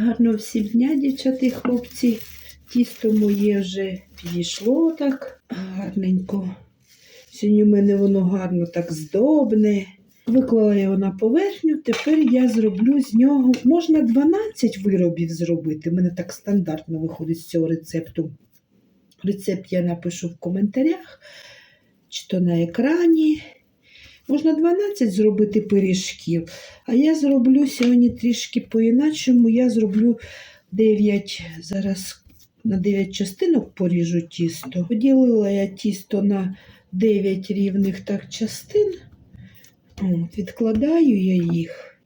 Гарно всім дня, дівчата хлопці. Тісто моє вже підійшло так гарненько. Сьогодні в мене воно гарно так здобне. Виклала я його на поверхню, тепер я зроблю з нього. Можна 12 виробів зробити. У мене так стандартно виходить з цього рецепту. Рецепт я напишу в коментарях, чи то на екрані. Можна 12 зробити пиріжків, а я зроблю сьогодні трішки по-іначому. Я зроблю 9, зараз на 9 частинок поріжу тісто. Поділила я тісто на 9 рівних так частин. От, відкладаю я їх.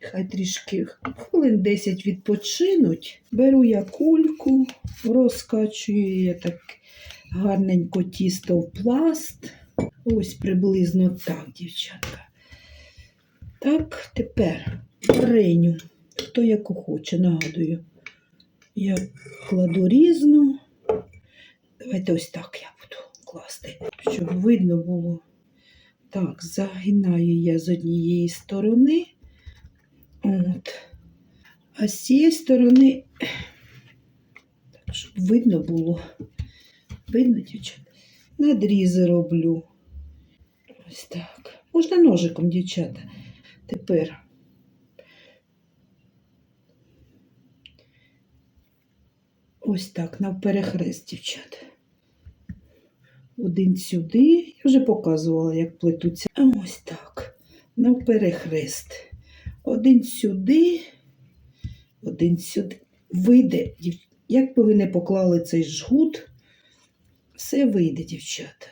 Хай трішки хвилин 10 відпочинуть. Беру я кульку, розкачую я так гарненько тісто в пласт. Ось приблизно так, дівчатка. Так, тепер вареню. Хто яку хоче, нагадую. Я кладу різну. Давайте ось так я буду класти, щоб видно було. Так, загинаю я з однієї сторони. От. А з цієї сторони, щоб видно було. Видно, дівчата? Надрізи роблю. Ось так. Можна ножиком, дівчата. Тепер. Ось так, навперехрест, дівчата. Один сюди. Я вже показувала, як плетуться. А ось так. Навперехрест. Один сюди, один сюди. Вийде, як би ви не поклали цей жгут, все вийде, дівчата.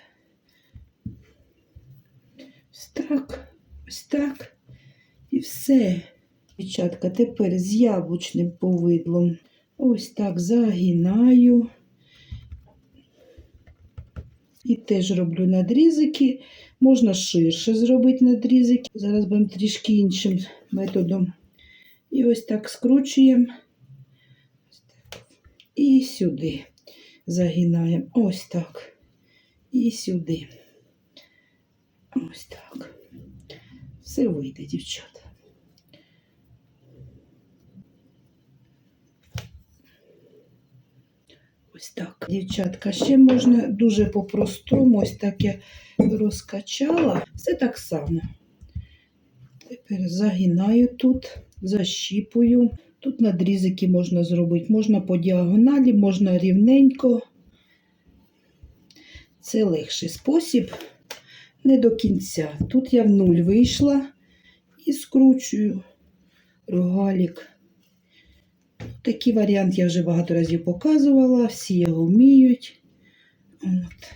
Так, ось так. І все. Дівчатка, тепер з яблучним повидлом. Ось так загинаю. І теж роблю надрізики. Можна ширше зробити надрізики. Зараз будемо трішки іншим методом. І ось так скручуємо. І сюди загинаємо. Ось так. І сюди. Ось так. Все вийде, дівчата. Ось так. Дівчатка, ще можна дуже по-простому, ось так я розкачала. Все так само. Тепер загинаю тут, защіпую. Тут надрізики можна зробити. Можна по діагоналі, можна рівненько. Це легший спосіб. Не до кінця. Тут я в нуль вийшла і скручую рогалік. Такий варіант я вже багато разів показувала, всі його вміють. От.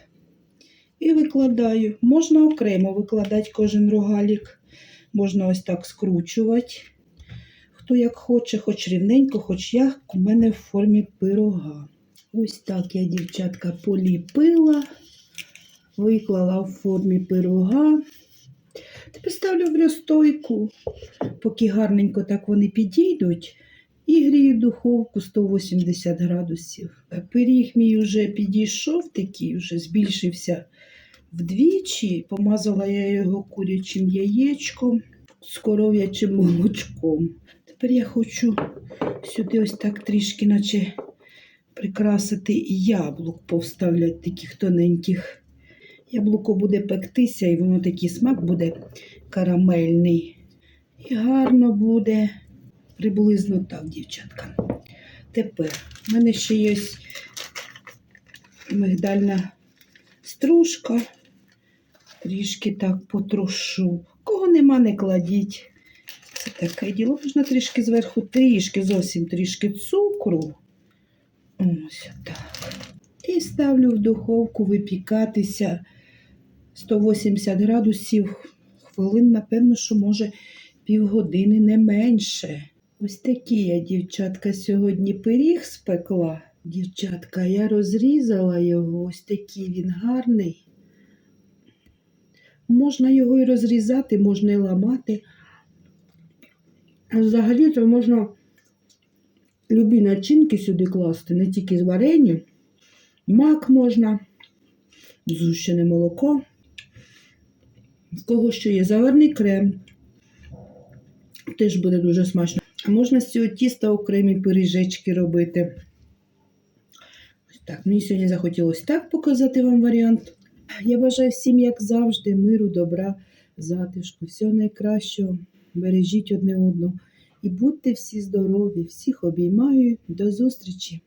І викладаю. Можна окремо викладати кожен рогалік. Можна ось так скручувати. Хто як хоче, хоч рівненько, хоч як у мене в формі пирога. Ось так я, дівчатка, поліпила, виклала в формі пирога. Тепер ставлю в розстойку, поки гарненько так вони підійдуть. І грію духовку 180 градусів. Пиріг мій вже підійшов, такий вже збільшився вдвічі. Помазала я його курячим яєчком з коров'ячим молочком. Тепер я хочу сюди ось так трішки, наче прикрасити яблук, повставляти таких тоненьких. Яблуко буде пектися, і воно такий смак буде карамельний. І гарно буде. Приблизно так, дівчатка. Тепер в мене ще є ось мигдальна стружка. Трішки так потрушу. Кого нема, не кладіть. Це таке діло. Можна трішки зверху, трішки, зовсім трішки цукру. Ось так. І ставлю в духовку випікатися 180 градусів. Хвилин, напевно, що може півгодини не менше. Ось такий я, дівчатка, сьогодні пиріг спекла. Дівчатка, я розрізала його, ось такий він гарний. Можна його і розрізати, можна і ламати. А взагалі то можна любі начинки сюди класти, не тільки з варенням. Мак можна, згущене молоко. В кого що є заварний крем. Теж буде дуже смачно. Можна з цього тіста окремі пиріжечки робити. Так, мені сьогодні захотілося так показати вам варіант. Я бажаю всім, як завжди, миру, добра, затишку, всього найкращого. Бережіть одне одного і будьте всі здорові, всіх обіймаю. До зустрічі!